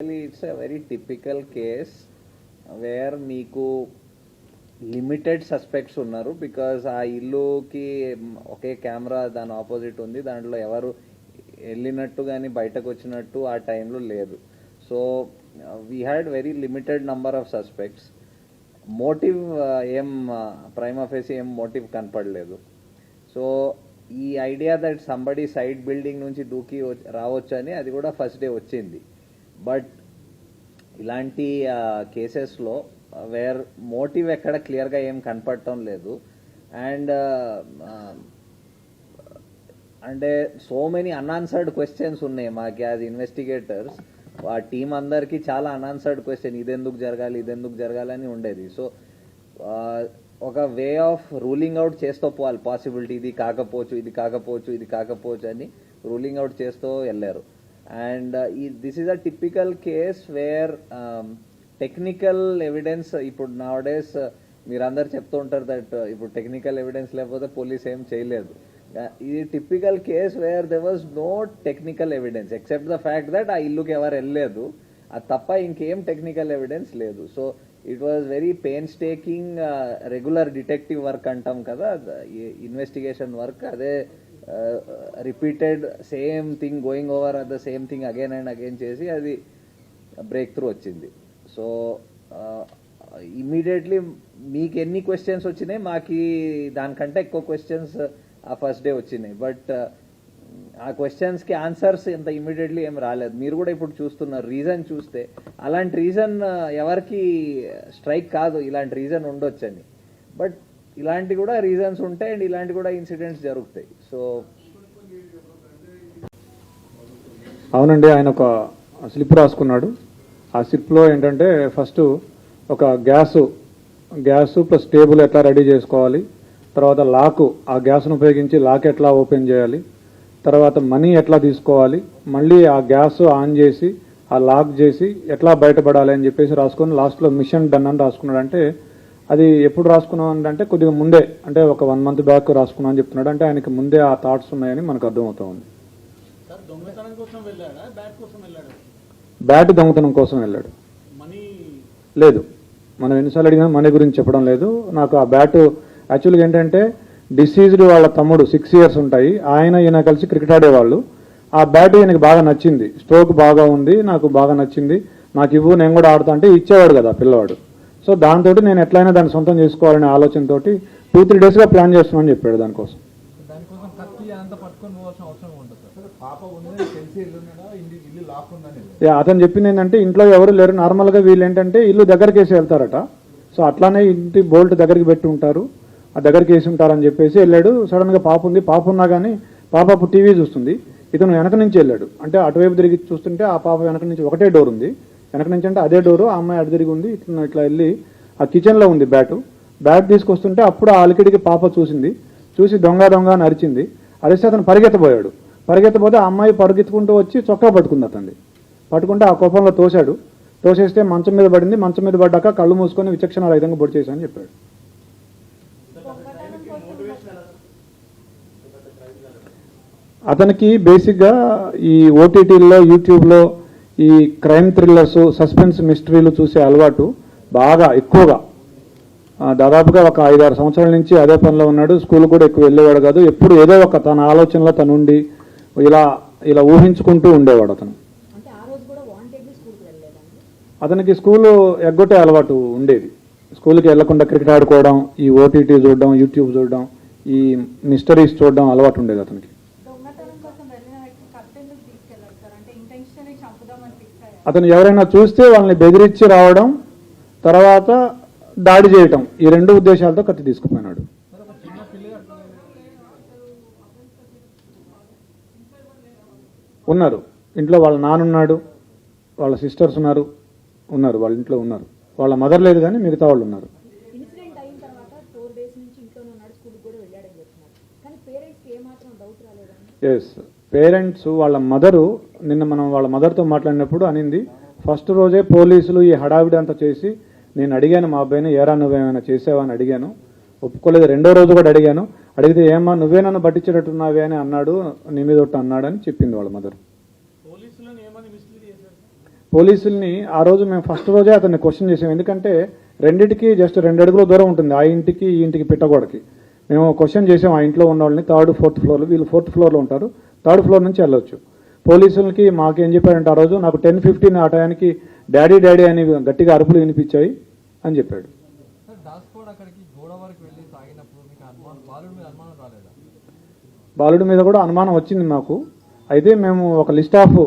It's a very typical case where మీకు limited suspects ఉన్నారు because ఆ ఇల్లుకి ఒకే కెమెరా దాని ఆపోజిట్ ఉంది. దాంట్లో ఎవరు వెళ్ళినట్టు కానీ బయటకు వచ్చినట్టు ఆ టైంలో లేదు. So we had very limited number of suspects motive ఏం uh, ప్రైమ్ ఆఫేసి ఏం మోటివ్ కనపడలేదు. సో ఈ idea that somebody side building నుంచి దూకి రావచ్చు అని అది కూడా ఫస్ట్ డే వచ్చింది. బట్ ఇలాంటి కేసెస్లో వేర్ మోటివ్ ఎక్కడ క్లియర్గా ఏం కనపడటం లేదు. అండ్ అంటే సో మెనీ అన్ఆన్సర్డ్ క్వశ్చన్స్ ఉన్నాయి మాకు యాజ్ ఇన్వెస్టిగేటర్స్. ఆ టీం అందరికీ చాలా అన్ఆన్సర్డ్ క్వశ్చన్ ఇదెందుకు జరగాలి ఇదెందుకు జరగాలని ఉండేది. సో ఒక వే ఆఫ్ రూలింగ్ అవుట్ చేస్తూ పోవాలి. పాసిబిలిటీ ఇది కాకపోవచ్చు ఇది కాకపోవచ్చు ఇది కాకపోవచ్చు అని రూలింగ్ అవుట్ చేస్తూ వెళ్ళారు. And this is a typical case where technical evidence ఇప్పుడు నా డేస్ మీరందరు చెప్తూ ఉంటారు దట్ uh, ఇప్పుడు టెక్నికల్ ఎవిడెన్స్ లేకపోతే పోలీస్ ఏం చేయలేదు. ఇది typical case where there was no technical evidence except the fact that ఆ ఇల్లుకి ఎవరు వెళ్ళలేదు. అది తప్ప ఇంకేం టెక్నికల్ ఎవిడెన్స్ లేదు. So it was very painstaking regular detective work అంటాం కదా ఇన్వెస్టిగేషన్ వర్క్ అదే repeated same thing going over the same thing again and again చేసి అది బ్రేక్ త్రూ వచ్చింది సో ఇమీడియట్లీ uh, మీకు ఎన్ని క్వశ్చన్స్ వచ్చినాయి? మాకు దానికంటే ఎక్కువ క్వశ్చన్స్ uh, ఆ ఫస్ట్ డే వచ్చినాయి. బట్ uh, ఆ క్వశ్చన్స్కి ఆన్సర్స్ ఇంత ఇమ్మీడియట్లీ ఏం రాలేదు. మీరు కూడా ఇప్పుడు చూస్తున్నారు రీజన్ చూస్తే అలాంటి రీజన్ ఎవరికి స్ట్రైక్ కాదు. ఇలాంటి రీజన్ ఉండొచ్చని. బట్ ఇలాంటి కూడా రీజన్స్ ఉంటాయి అండ్ ఇలాంటి కూడా ఇన్సిడెంట్స్ జరుగుతాయి. సో అవునండి ఆయన ఒక స్లిప్ రాసుకున్నాడు. ఆ స్లిప్లో ఏంటంటే ఫస్ట్ ఒక గ్యాస్ గ్యాస్ ప్లస్ టేబుల్ ఎట్లా రెడీ చేసుకోవాలి తర్వాత లాకు ఆ గ్యాస్ను ఉపయోగించి లాక్ ఎట్లా ఓపెన్ చేయాలి తర్వాత మనీ ఎట్లా తీసుకోవాలి మళ్ళీ ఆ గ్యాస్ ఆన్ చేసి ఆ లాక్ చేసి ఎట్లా బయటపడాలి అని చెప్పేసి రాసుకొని లాస్ట్లో మిషన్ డన్ అని రాసుకున్నాడు అంటే అది ఎప్పుడు రాసుకున్నాం అంటే కొద్దిగా ముందే అంటే ఒక వన్ మంత్ బ్యాక్ రాసుకున్నాం అని చెప్తున్నాడు. అంటే ఆయనకి ముందే ఆ థాట్స్ ఉన్నాయని మనకు అర్థమవుతా ఉంది. బ్యాట్ దొంగతనం కోసం వెళ్ళాడు. మనీ లేదు. మనం ఎన్నిసార్లు అడిగినా మనీ గురించి చెప్పడం లేదు. నాకు ఆ బ్యాట్ యాక్చువల్గా ఏంటంటే డిసీజ్డ్ వాళ్ళ తమ్ముడు సిక్స్ ఇయర్స్ ఉంటాయి. ఆయన ఈయన కలిసి క్రికెట్ ఆడేవాళ్ళు. ఆ బ్యాట్ ఈయనకి బాగా నచ్చింది. స్ట్రోక్ బాగా ఉంది నాకు బాగా నచ్చింది. నాకు ఇవ్వు నేను కూడా ఆడుతా అంటే ఇచ్చేవాడు కదా పిల్లవాడు. సో దాంతో నేను ఎట్లయినా దాన్ని సొంతం చేసుకోవాలనే ఆలోచనతోటి టూ త్రీ డేస్గా ప్లాన్ చేస్తున్నాను చెప్పాడు దానికోసం. అతను చెప్పింది ఏంటంటే ఇంట్లో ఎవరు లేరు. నార్మల్గా వీళ్ళు ఏంటంటే ఇల్లు దగ్గరికి వేసి వెళ్తారట. సో అట్లానే ఇంటి బోల్ట్ దగ్గరికి పెట్టి ఉంటారు. ఆ దగ్గరికి వేసి ఉంటారని చెప్పేసి వెళ్ళాడు. సడన్గా పాప ఉంది. పాప ఉన్నా కానీ పాప అప్పుడు టీవీ చూస్తుంది. ఇతను వెనక నుంచి వెళ్ళాడు. అంటే అటువైపు తిరిగి చూస్తుంటే ఆ పాప వెనక నుంచి ఒకటే డోర్ ఉంది. వెనక నుంచి అంటే అదే డోరు ఆ అమ్మాయి అటు తిరిగి ఉంది ఇట్లా ఇట్లా వెళ్ళి ఆ కిచెన్లో ఉంది బ్యాటు. బ్యాట్ తీసుకొస్తుంటే అప్పుడు ఆ అలికిడికి పాప చూసింది. చూసి దొంగ దొంగ అని అరిచింది. అరిస్తే అతను పరిగెత్తబోయాడు. పరిగెత్తపోతే ఆ అమ్మాయి పరుగెత్తుకుంటూ వచ్చి చొక్కా పట్టుకుంది అతన్ని. పట్టుకుంటే ఆ కోపంలో తోశాడు. తోసేస్తే మంచం మీద పడింది. మంచం మీద పడ్డాక కళ్ళు మూసుకొని విచక్షణ రహితంగా పొడి చేశాను చెప్పాడు. అతనికి బేసిక్గా ఈ ఓటీటీల్లో యూట్యూబ్లో ఈ క్రైమ్ థ్రిల్లర్స్ సస్పెన్స్ మిస్టరీలు చూసే అలవాటు బాగా ఎక్కువగా. దాదాపుగా ఒక ఐదారు సంవత్సరాల నుంచి అదే పనిలో ఉన్నాడు. స్కూల్ కూడా ఎక్కువ వెళ్ళేవాడు కాదు. ఎప్పుడు ఏదో ఒక తన ఆలోచనలో తను ఉండి ఇలా ఇలా ఊహించుకుంటూ ఉండేవాడు అతను. అతనికి స్కూలు ఎగ్గొట్టే అలవాటు ఉండేది. స్కూల్కి వెళ్ళకుండా క్రికెట్ ఆడుకోవడం ఈ ఓటీటీ చూడడం యూట్యూబ్ చూడడం ఈ మిస్టరీస్ చూడడం అలవాటు ఉండేది అతనికి దొంగతనం కోసం వెళ్ళిన వ్యక్తి కత్తెందుకు తీసుకెళ్ళారు సార్ అంటే ఇంటెన్షనల్ చంపుదామని ఫిక్స్ అయ్యారు అతను ఎవరైనా చూస్తే వాళ్ళని బెదిరించి రావడం తర్వాత దాడి చేయటం ఈ రెండు ఉద్దేశాలతో కత్తి తీసుకుపోయినాడు. ఉన్నారు. ఇంట్లో వాళ్ళ నాన్నున్నాడు వాళ్ళ సిస్టర్స్ ఉన్నారు ఉన్నారు వాళ్ళ ఇంట్లో ఉన్నారు. వాళ్ళ మదర్ లేదు కానీ మిగతా వాళ్ళు ఉన్నారు. ఎస్ పేరెంట్స్ వాళ్ళ మదరు నిన్న మనం వాళ్ళ మదర్తో మాట్లాడినప్పుడు అనింది ఫస్ట్ రోజే పోలీసులు ఈ హడావిడి అంతా చేసి నేను అడిగాను మా అబ్బాయిని ఏరా నువ్వేమైనా చేసావా? అని అడిగాను. ఒప్పుకోలేదు రెండో రోజు కూడా అడిగాను. అడిగితే ఏమ్మా నువ్వే నన్ను పట్టించేటట్టున్నావే? అని అన్నాడు నీ మీద ఒట్టు అన్నాడు అని చెప్పింది వాళ్ళ మదర్. పోలీసుల్ని ఆ రోజు మేము ఫస్ట్ రోజే అతన్ని క్వశ్చన్ చేసాం. ఎందుకంటే రెండింటికి జస్ట్ రెండు అడుగుల దూరం ఉంటుంది ఆ ఇంటికి ఈ ఇంటికి పిట్టగోడకి. మేము క్వశ్చన్ చేసాం ఆ ఇంట్లో ఉన్న వాళ్ళని థర్డ్ ఫోర్త్ ఫ్లోర్ వీళ్ళు ఫోర్త్ ఫ్లోర్లో ఉంటారు. థర్డ్ ఫ్లోర్ నుంచి వెళ్ళొచ్చు. పోలీసులకి మాకేం చెప్పారంటే ఆ రోజు నాకు టెన్ ఫిఫ్టీన్ ఆ టయానికి డాడీ డాడీ అని గట్టిగా అరుపులు వినిపించాయి అని చెప్పాడు. బాలుడి మీద కూడా అనుమానం వచ్చింది మాకు. అయితే మేము ఒక లిస్ట్ ఆఫ్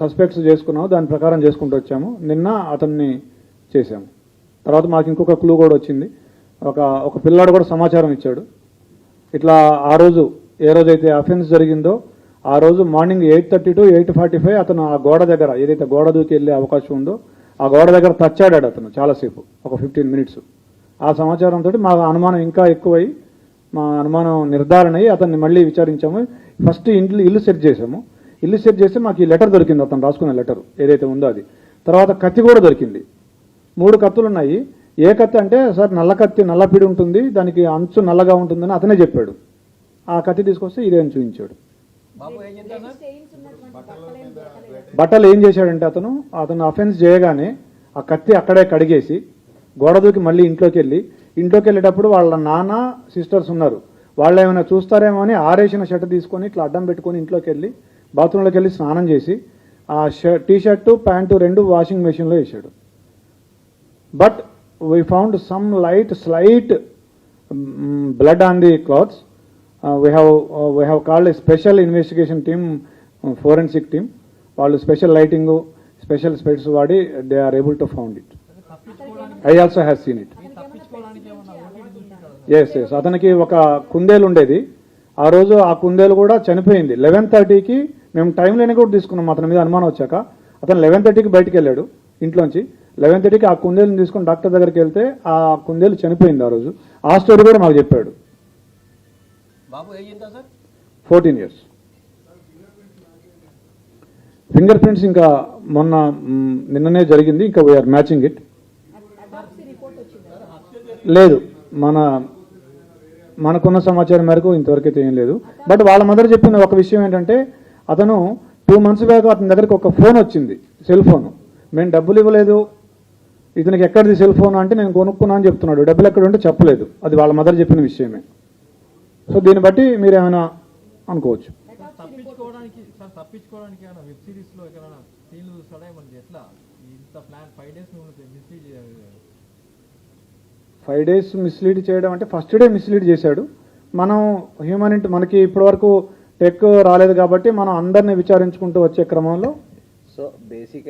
సస్పెక్ట్స్ చేసుకున్నాము దాని ప్రకారం చేసుకుంటూ వచ్చాము. నిన్న అతన్ని చేశాము. తర్వాత మాకు ఇంకొక క్లూ కూడా వచ్చింది. ఒక ఒక పిల్లాడు కూడా సమాచారం ఇచ్చాడు. ఇట్లా ఆ రోజు ఏ రోజైతే అఫెన్స్ జరిగిందో ఆ రోజు morning eight thirty to eight forty five అతను ఆ గోడ దగ్గర ఏదైతే గోడ దూకి వెళ్ళే అవకాశం ఉందో ఆ గోడ దగ్గర తచ్చాడాడు అతను చాలాసేపు ఒక ఫిఫ్టీన్ మినిట్స్ ఆ సమాచారంతో మా అనుమానం ఇంకా ఎక్కువై మా అనుమానం నిర్ధారణ అయ్యి అతన్ని మళ్ళీ విచారించాము. ఫస్ట్ ఇంట్లో ఇల్లు సెట్ చేసాము ఇల్లు సెట్ చేస్తే మాకు ఈ లెటర్ దొరికింది అతను రాసుకున్న లెటర్ ఏదైతే ఉందో అది. తర్వాత కత్తి కూడా దొరికింది. మూడు కత్తులు ఉన్నాయి ఏ కత్తి అంటే సార్ నల్ల కత్తి నల్ల పిడి ఉంటుంది దానికి అంచు నల్లగా ఉంటుందని అతనే చెప్పాడు. ఆ కత్తి తీసుకొస్తే ఇదే అని చూపించాడు. బట్టలు ఏం చేశాడంటే అతను అతను అఫెన్స్ చేయగానే ఆ కత్తి అక్కడే కడిగేసి గోడ దూకి మళ్ళీ ఇంట్లోకి వెళ్ళి ఇంట్లోకి వెళ్ళేటప్పుడు వాళ్ళ నాన్న సిస్టర్స్ ఉన్నారు. వాళ్ళు ఏమైనా చూస్తారేమో అని ఆరేసిన షర్ట్ తీసుకొని ఇట్లా అడ్డం పెట్టుకొని ఇంట్లోకి వెళ్ళి బాత్రూంలోకి వెళ్ళి స్నానం చేసి ఆ షర్ట్ టీ షర్టు ప్యాంటు రెండు వాషింగ్ మెషిన్లో వేసాడు but we found some light slight blood on the clothes we have we have called a special investigation team forensic team వాళ్ళు స్పెషల్ లైటింగ్ స్పెషల్ స్పెట్స్ వాడి they are able to found it I also have seen it yes yes అతనికి ఒక కుందేలు ఉండేది. ఆ రోజు ఆ కుందేలు కూడా చనిపోయింది. లెవెన్ థర్టీకి మేము టైం లేని కూడా తీసుకున్నాం. అతని మీద అనుమానం వచ్చాక. అతను లెవెన్ థర్టీకి బయటికి వెళ్ళాడు ఇంట్లోంచి. లెవెన్ థర్టీకి ఆ కుందేలుని తీసుకొని డాక్టర్ దగ్గరికి వెళ్తే ఆ కుందేలు చనిపోయింది ఆ రోజు. ఆ స్టోరీ కూడా మాకు చెప్పాడు. Fourteen years. ఫింగర్ ప్రింట్స్ ఇంకా మొన్న నిన్ననే జరిగింది. ఇంకా వీఆర్ మ్యాచింగ్ ఇట్ లేదు మన మనకున్న సమాచారం మేరకు ఇంతవరకు అయితే ఏం లేదు. బట్ వాళ్ళ మదర్ చెప్పిన ఒక విషయం ఏంటంటే అతను టూ మంత్స్ బ్యాక్ అతని దగ్గరికి ఒక ఫోన్ వచ్చింది సెల్ ఫోన్ మేము డబ్బులు ఇవ్వలేదు ఇతనికి ఎక్కడిది సెల్ ఫోన్ అంటే నేను కొనుక్కున్నా అని చెప్తున్నాడు. డబ్బులు ఎక్కడ ఉంటే చెప్పలేదు. అది వాళ్ళ మదర్ చెప్పిన విషయమే. సో దీన్ని బట్టి మీరు ఏమైనా అనుకోవచ్చు. తప్పించుకోవడానికి సార్ తప్పించుకోవడానికి ఏమైనా వెబ్ సిరీస్లో ఎక్కడైనా సీన్లు చూస్తాడా మనకి ఎట్లా? ఇంత plan five days mislead five days mislead చేయడం అంటే ఫస్ట్ డే మిస్లీడ్ చేశాడు. మనం హ్యూమనిటీ మనకి ఇప్పటివరకు టెక్ రాలేదు కాబట్టి మనం అందరిని విచారించుకుంటూ వచ్చే క్రమంలో సో బేసిక్